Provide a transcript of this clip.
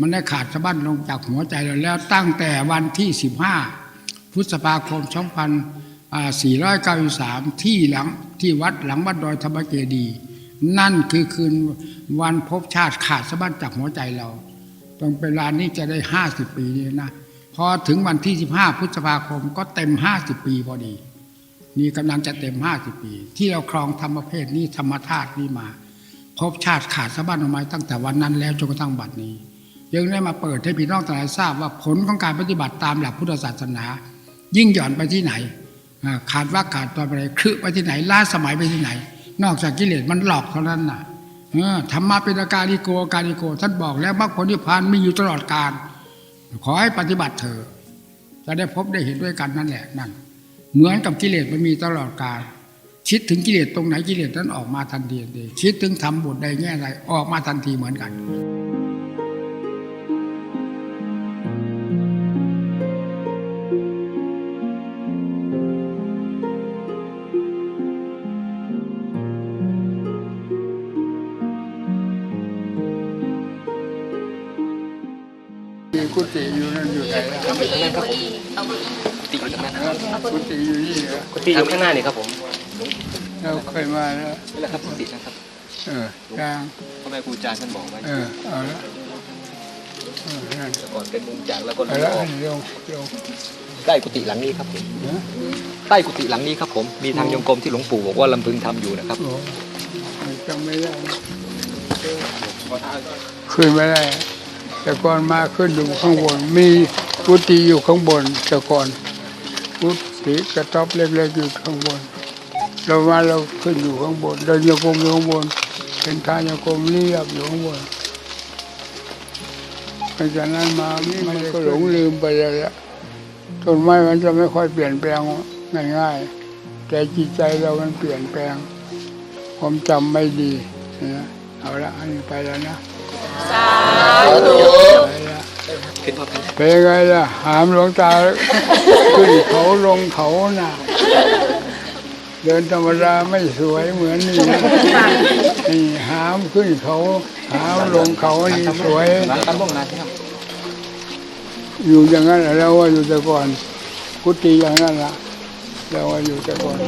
มันได้ขาดสะบั้นลงจากหัวใจเราแล้วตั้งแต่วันที่ 15 พฤษภาคม 2493 ที่หลังที่วัดหลังวัดดอยธรรมเจดี นั่นคือคืนวันพบชาติขาดสะบั้นจากหัวใจเราตรงเวลานี้จะได้ 50 ปีนี่นะพอถึงวันที่ 15 พฤษภาคมก็เต็ม 50 ปีพอดี นี่กำลังจะเต็ม 50 ปี ที่เราครองธรรมเพศนี้ธรรมธาตุนี้มา พบชาติขาดสะบั้นออกมาตั้งแต่วันนั้นแล้วจนกระทั่งบัดนี้ ยังได้มาเปิดให้พี่น้องทั้งหลายทราบว่าผลของการปฏิบัติตามหลักพุทธศาสนา ยิ่งหย่อนไปที่ไหน ขาดว่าขาดตอนไปไหนคลึไปที่ไหนล้าสมัยไปที่ไหน นอกจากกิเลสมันหลอกเท่านั้นน่ะธรรมะเป็นอาการิโกอาการิโก ท่านบอกแล้วมรรคผลนิพพานมีอยู่ตลอดกาลขอให้ปฏิบัติเถอะจะได้พบได้เห็นด้วยกันนั่นแหละนั่นเหมือนกับกิเลสมันมีตลอดกาลคิดถึงกิเลสตรงไหนกิเลสนั้นออกมาทันทีทันทีคิดถึงทำบทใดแง่ใดออกมาทันทีเหมือนกัน กุฏิอยู่นั่นอยู่ไหนล่ะเอาเก้าอี้เก้าอี้เอาเก้าอี้ติอยู่ตรงนั้นกุฏิอยู่นี่เหรอกุฏิอยู่ข้างหน้านี่ครับผมเราเคยมาแล้วนี่แหละครับกุฏินะครับเออจ้างพ่อแม่ครูอาจารย์ท่านบอกไว้เออเอาละเออนั่นแต่ก่อนเป็นมุมจากแล้วก็เอาละออกเร็วเร็วใต้กุฏิหลังนี้ครับผมนะใต้กุฏิหลังนี้ครับผมมีทางโยงกรมที่หลวงปู่บอกว่าลำพึงทำอยู่นะครับโอ้จำไม่ได้ขึ้นไม่ได้ แต่ก่อนมาขึ้นอยู่ข้างบน มีกุฏิอยู่ข้างบนแต่ก่อนกุฏิกระต๊อบเล็กๆอยู่ข้างบน เรามาเราขึ้นอยู่ข้างบนเดินโยกมอยู่ข้างบนเป็นทางโยกมเรียบอยู่ข้างบนหลังจากนั้นมามันก็หลงลืมไปเลยละต้นไม้มันจะไม่ค่อยเปลี่ยนแปลงง่ายๆ แต่จิตใจเรามันเปลี่ยนแปลงความจำไม่ดีนะเอาละอันนี้ไปแล้วนะ เป็นไงล่ะ หามหลวงตาขึ้นเขาลงเขาหน่ะเดินธรรมดาไม่สวยเหมือนนี่นี่หามขึ้นเขา หามลงเขานี่สวย อยู่อย่างนั้นและเราว่าอยู่แต่ก่อน กุฏิอย่างนั้นละเราว่าอยู่แต่ก่อน